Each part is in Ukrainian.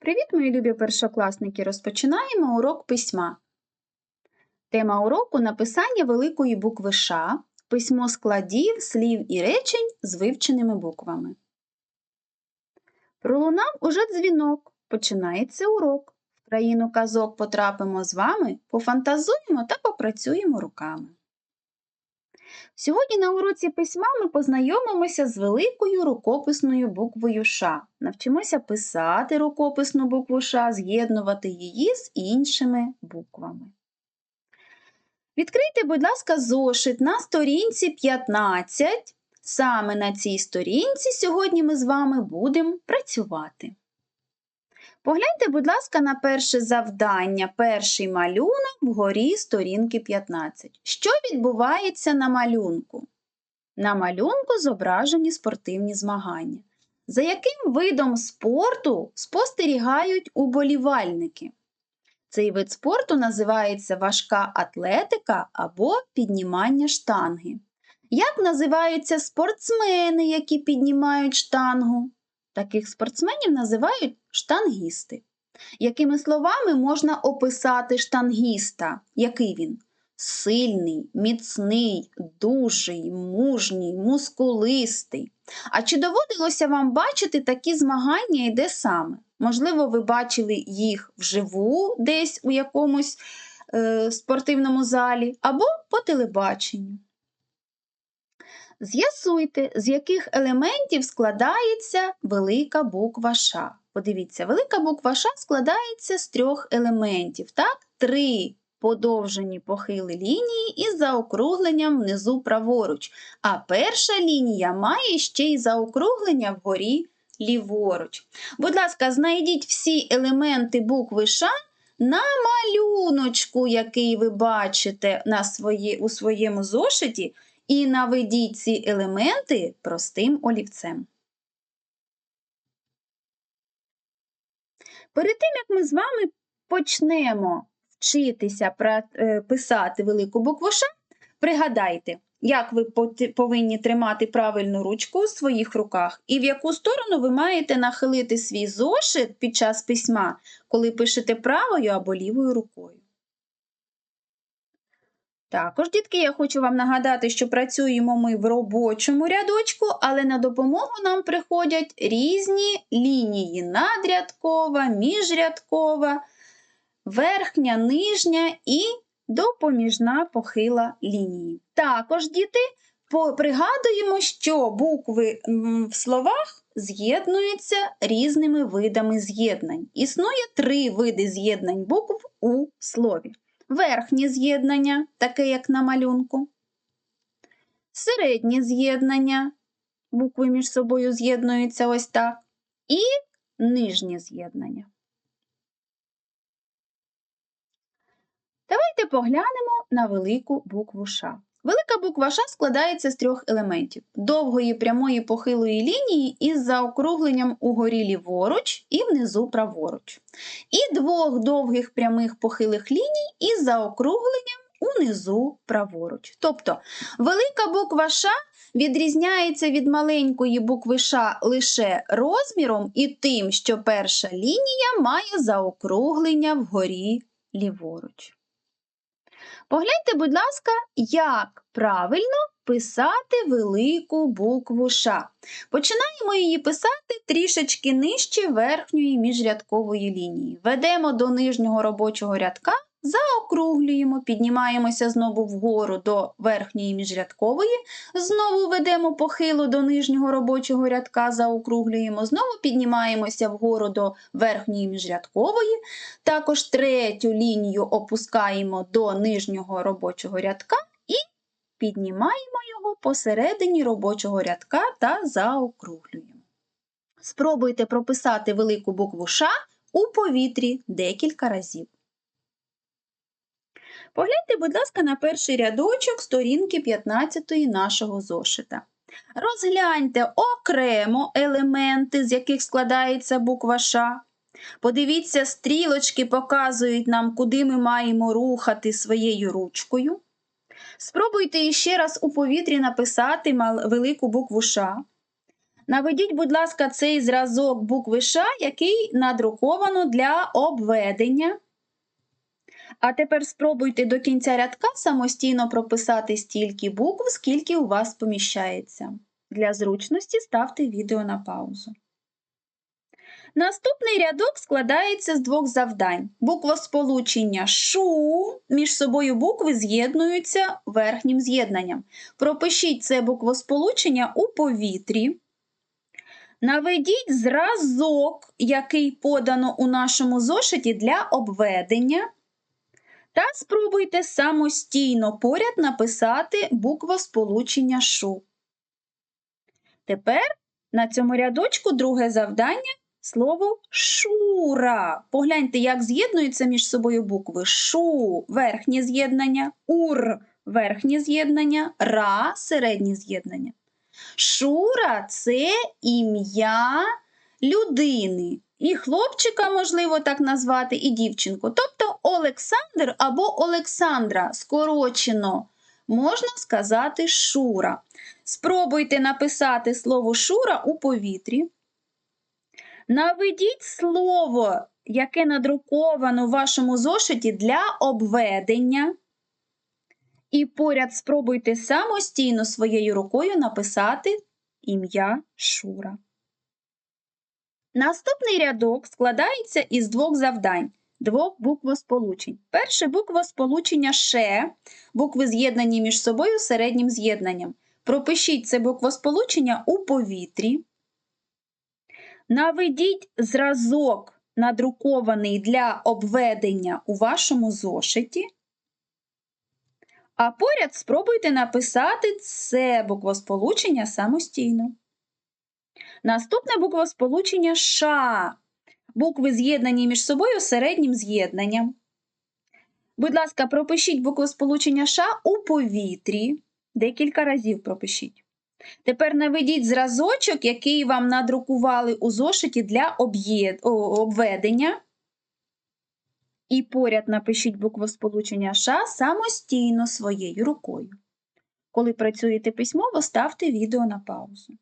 Привіт, мої любі першокласники! Розпочинаємо урок письма. Тема уроку написання великої букви Ш, письмо складів, слів і речень з вивченими буквами. Пролунав уже дзвінок. Починається урок. В країну казок потрапимо з вами, пофантазуємо та попрацюємо руками. Сьогодні на уроці письма ми познайомимося з великою рукописною буквою Ш. Навчимося писати рукописну букву Ш, з'єднувати її з іншими буквами. Відкрийте, будь ласка, зошит на сторінці 15. Саме на цій сторінці сьогодні ми з вами будемо працювати. Погляньте, будь ласка, на перше завдання, перший малюнок вгорі сторінки 15. Що відбувається на малюнку? На малюнку зображені спортивні змагання. За яким видом спорту спостерігають уболівальники? Цей вид спорту називається важка атлетика або піднімання штанги. Як називаються спортсмени, які піднімають штангу? Таких спортсменів називають штангісти. Якими словами можна описати штангіста? Який він? Сильний, міцний, дужий, мужній, мускулистий. А чи доводилося вам бачити такі змагання і де саме? Можливо, ви бачили їх вживу десь у якомусь е, спортивному залі або по телебаченню. З'ясуйте, з яких елементів складається велика буква Ш. Подивіться, велика буква Ш складається з трьох елементів. так? Три подовжені похили лінії із заокругленням внизу праворуч. А перша лінія має ще й заокруглення вгорі ліворуч. Будь ласка, знайдіть всі елементи букви Ш на малюночку, який ви бачите на свої, у своєму зошиті і наведіть ці елементи простим олівцем. Перед тим, як ми з вами почнемо вчитися е, писати велику букву Ш, пригадайте, як ви повинні тримати правильну ручку у своїх руках і в яку сторону ви маєте нахилити свій зошит під час письма, коли пишете правою або лівою рукою. Також, дітки, я хочу вам нагадати, що працюємо ми в робочому рядочку, але на допомогу нам приходять різні лінії надрядкова, міжрядкова, верхня, нижня і допоміжна похила лінії. Також, діти, пригадуємо, що букви в словах з'єднуються різними видами з'єднань. Існує три види з'єднань букв у слові верхнє з'єднання, таке як на малюнку, середнє з'єднання, букви між собою з'єднуються ось так, і нижнє з'єднання. Давайте поглянемо на велику букву Ш. Велика буква Ш складається з трьох елементів: довгої прямої похилої лінії із заокругленням угорі ліворуч і внизу праворуч. І двох довгих прямих похилих ліній із заокругленням унизу праворуч. Тобто велика буква Ш відрізняється від маленької букви Ш лише розміром і тим, що перша лінія має заокруглення вгорі ліворуч. Погляньте, будь ласка, як правильно писати велику букву Ш. Починаємо її писати трішечки нижче верхньої міжрядкової лінії. Ведемо до нижнього робочого рядка Заокруглюємо, піднімаємося знову вгору до верхньої міжрядкової, знову ведемо похилу до нижнього робочого рядка, заокруглюємо, знову піднімаємося вгору до верхньої міжрядкової. Також третю лінію опускаємо до нижнього робочого рядка і піднімаємо його посередині робочого рядка та заокруглюємо. Спробуйте прописати велику букву Ш у повітрі декілька разів. Погляньте, будь ласка, на перший рядочок сторінки 15 нашого зошита. Розгляньте окремо елементи, з яких складається буква Ш. Подивіться, стрілочки показують нам, куди ми маємо рухати своєю ручкою. Спробуйте іще раз у повітрі написати велику букву Ш. Наведіть, будь ласка, цей зразок букви Ш, який надруковано для обведення. А тепер спробуйте до кінця рядка самостійно прописати стільки букв, скільки у вас поміщається. Для зручності ставте відео на паузу. Наступний рядок складається з двох завдань. Буквосполучення шу між собою букви з'єднуються верхнім з'єднанням. Пропишіть це буквосполучення у повітрі. Наведіть зразок, який подано у нашому зошиті для обведення. Та спробуйте самостійно поряд написати буквосполучення шу. Тепер на цьому рядочку друге завдання слово шура. Погляньте, як з'єднуються між собою букви шу верхнє з'єднання, ур верхнє з'єднання, ра середнє з'єднання. Шура це ім'я людини. І хлопчика, можливо, так назвати, і дівчинку. Тобто Олександр або Олександра скорочено можна сказати Шура. Спробуйте написати слово Шура у повітрі. Наведіть слово, яке надруковано в вашому зошиті для обведення. І поряд спробуйте самостійно своєю рукою написати ім'я Шура. Наступний рядок складається із двох завдань, двох буквосполучень. Перше буквосполучення «ше», букви з'єднані між собою середнім з'єднанням. Пропишіть це буквосполучення у повітрі. Наведіть зразок, надрукований для обведення у вашому зошиті. А поряд спробуйте написати це буквосполучення самостійно. Наступне буквосполучення Ша. Букви з'єднані між собою середнім з'єднанням. Будь ласка, пропишіть буквосполучення Ша у повітрі. Декілька разів пропишіть. Тепер наведіть зразочок, який вам надрукували у зошиті для обведення. І поряд напишіть буквосполучення Ш самостійно своєю рукою. Коли працюєте письмово, ставте відео на паузу.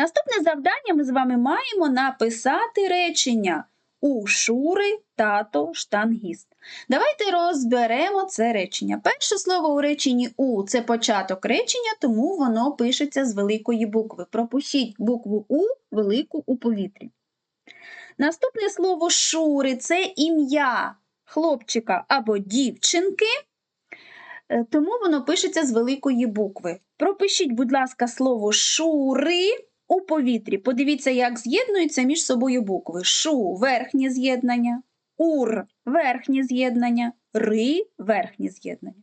Наступне завдання ми з вами маємо написати речення у Шури тато штангіст. Давайте розберемо це речення. Перше слово у реченні У це початок речення, тому воно пишеться з великої букви. Пропустіть букву У велику у повітрі. Наступне слово Шури це ім'я хлопчика або дівчинки, е, тому воно пишеться з великої букви. Пропишіть, будь ласка, слово Шури у повітрі. Подивіться, як з'єднуються між собою букви. Шу верхнє з'єднання, ур верхнє з'єднання, ри верхнє з'єднання.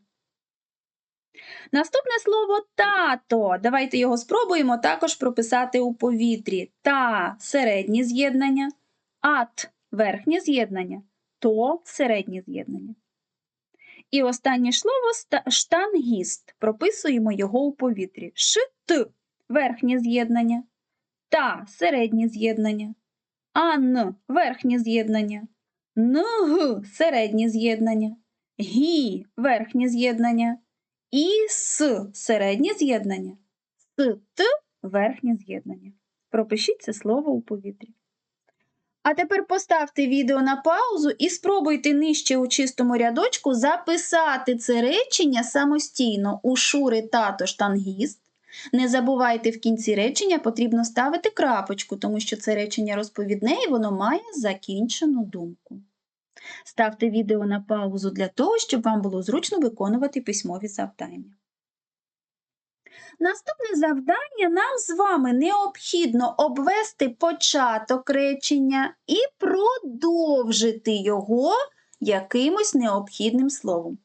Наступне слово тато. Давайте його спробуємо також прописати у повітрі. Та середнє з'єднання, ат верхнє з'єднання, то середнє з'єднання. І останнє слово штангіст. Прописуємо його у повітрі. Шт верхнє з'єднання, та середнє з'єднання, ан верхнє з'єднання, нг середнє з'єднання, гі верхнє з'єднання, і с середнє з'єднання, с т верхнє з'єднання. Пропишіть це слово у повітрі. А тепер поставте відео на паузу і спробуйте нижче у чистому рядочку записати це речення самостійно у Шури тато штангіст. Не забувайте в кінці речення потрібно ставити крапочку, тому що це речення розповідне і воно має закінчену думку. Ставте відео на паузу для того, щоб вам було зручно виконувати письмові завдання. Наступне завдання нам з вами необхідно обвести початок речення і продовжити його якимось необхідним словом.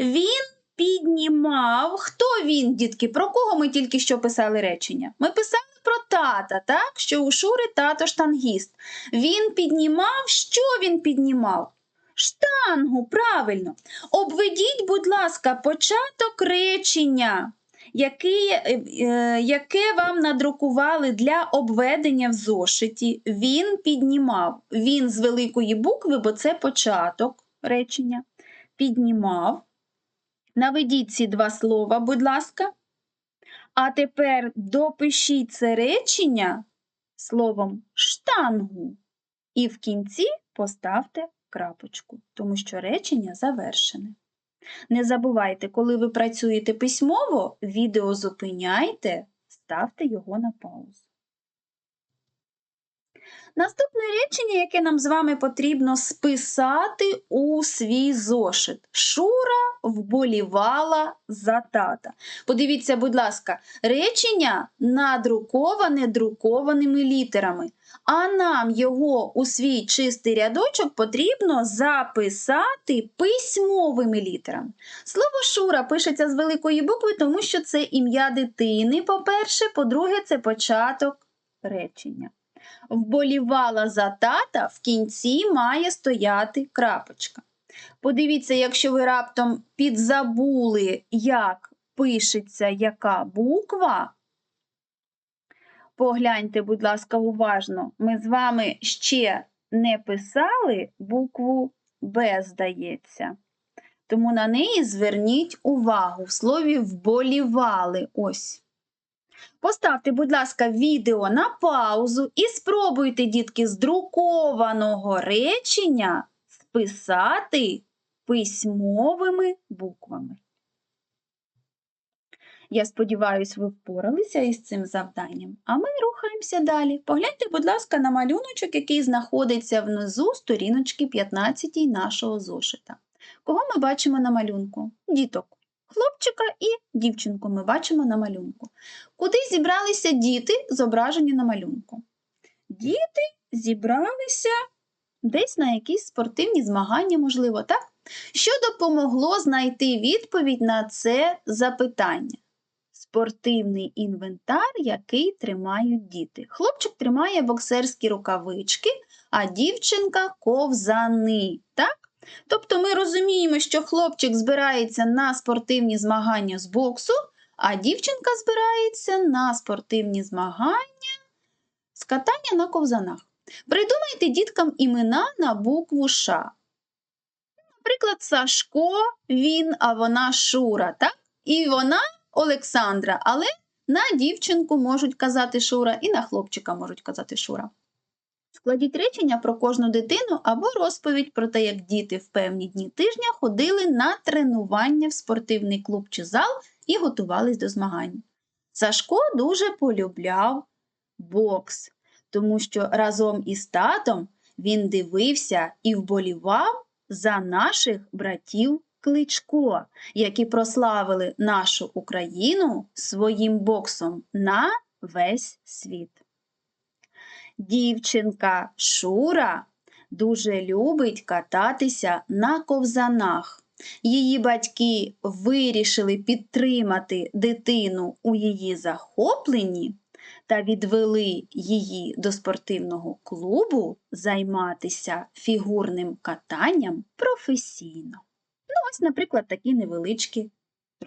Він піднімав. Хто він, дітки? Про кого ми тільки що писали речення? Ми писали про тата, так? Що у Шури тато штангіст. Він піднімав, що він піднімав? Штангу, правильно. Обведіть, будь ласка, початок речення, яке, е, е, яке вам надрукували для обведення в зошиті. Він піднімав. Він з великої букви, бо це початок речення. Піднімав. Наведіть ці два слова, будь ласка. А тепер допишіть це речення словом штангу. І в кінці поставте крапочку, тому що речення завершене. Не забувайте, коли ви працюєте письмово, відео зупиняйте, ставте його на паузу. Наступне речення, яке нам з вами потрібно списати у свій зошит. Шура вболівала за тата. Подивіться, будь ласка, речення надруковане друкованими літерами, а нам його у свій чистий рядочок потрібно записати письмовими літерами. Слово Шура пишеться з великої букви, тому що це ім'я дитини, по-перше, по-друге, це початок речення вболівала за тата, в кінці має стояти крапочка. Подивіться, якщо ви раптом підзабули, як пишеться яка буква. Погляньте, будь ласка, уважно. Ми з вами ще не писали букву Б, здається. Тому на неї зверніть увагу в слові вболівали. Ось. Поставте, будь ласка, відео на паузу і спробуйте, дітки, з друкованого речення списати письмовими буквами. Я сподіваюся, ви впоралися із цим завданням, а ми рухаємося далі. Погляньте, будь ласка, на малюночок, який знаходиться внизу сторіночки 15 нашого зошита. Кого ми бачимо на малюнку? Діток. Хлопчика і дівчинку ми бачимо на малюнку. Куди зібралися діти, зображені на малюнку? Діти зібралися десь на якісь спортивні змагання, можливо, так? Що допомогло знайти відповідь на це запитання? Спортивний інвентар, який тримають діти. Хлопчик тримає боксерські рукавички, а дівчинка ковзани. Так? Тобто ми розуміємо, що хлопчик збирається на спортивні змагання з боксу, а дівчинка збирається на спортивні змагання з катання на ковзанах. Придумайте діткам імена на букву Ш. Наприклад, Сашко, він, а вона Шура, так? І вона Олександра, але на дівчинку можуть казати Шура, і на хлопчика можуть казати Шура. Складіть речення про кожну дитину або розповідь про те, як діти в певні дні тижня ходили на тренування в спортивний клуб чи зал і готувались до змагань. Сашко дуже полюбляв бокс, тому що разом із татом він дивився і вболівав за наших братів Кличко, які прославили нашу Україну своїм боксом на весь світ. Дівчинка Шура дуже любить кататися на ковзанах. Її батьки вирішили підтримати дитину у її захопленні та відвели її до спортивного клубу займатися фігурним катанням професійно. Ну, ось, наприклад, такі невеличкі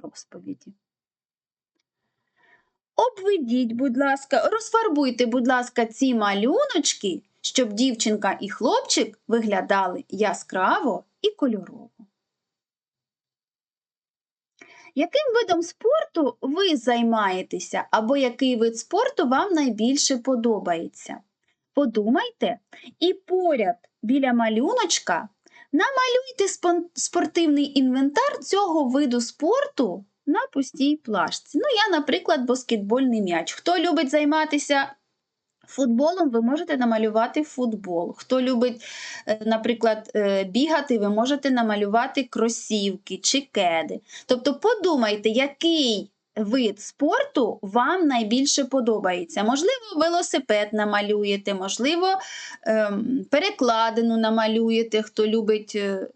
розповіді. Обведіть, будь ласка, розфарбуйте, будь ласка, ці малюночки, щоб дівчинка і хлопчик виглядали яскраво і кольорово. Яким видом спорту ви займаєтеся або який вид спорту вам найбільше подобається? Подумайте і поряд біля малюночка намалюйте спортивний інвентар цього виду спорту на пустій плашці. Ну, я, наприклад, баскетбольний м'яч. Хто любить займатися футболом, ви можете намалювати футбол. Хто любить, е, наприклад, е, бігати, ви можете намалювати кросівки чи кеди. Тобто подумайте, який вид спорту вам найбільше подобається. Можливо, велосипед намалюєте, можливо, ем, перекладину намалюєте, хто любить е,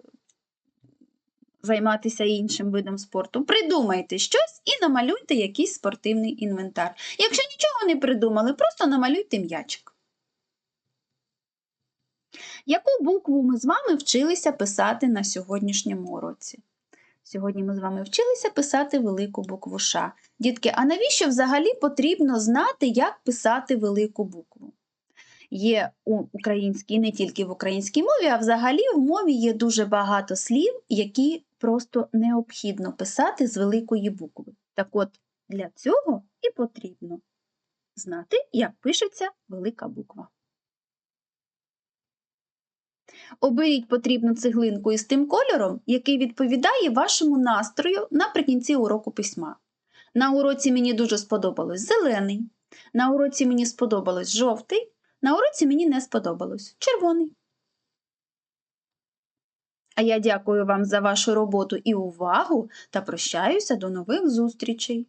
займатися іншим видом спорту. Придумайте щось і намалюйте якийсь спортивний інвентар. Якщо нічого не придумали, просто намалюйте м'ячик. Яку букву ми з вами вчилися писати на сьогоднішньому уроці? Сьогодні ми з вами вчилися писати велику букву Ш. Дітки, а навіщо взагалі потрібно знати, як писати велику букву? Є у українській, не тільки в українській мові, а взагалі в мові є дуже багато слів, які просто необхідно писати з великої букви. Так от, Для цього і потрібно знати, як пишеться велика буква. Оберіть потрібну цеглинку із тим кольором, який відповідає вашому настрою наприкінці уроку письма. На уроці мені дуже сподобалось зелений, на уроці мені сподобалось жовтий, на уроці мені не сподобалось червоний. А я дякую вам за вашу роботу і увагу та прощаюся до нових зустрічей.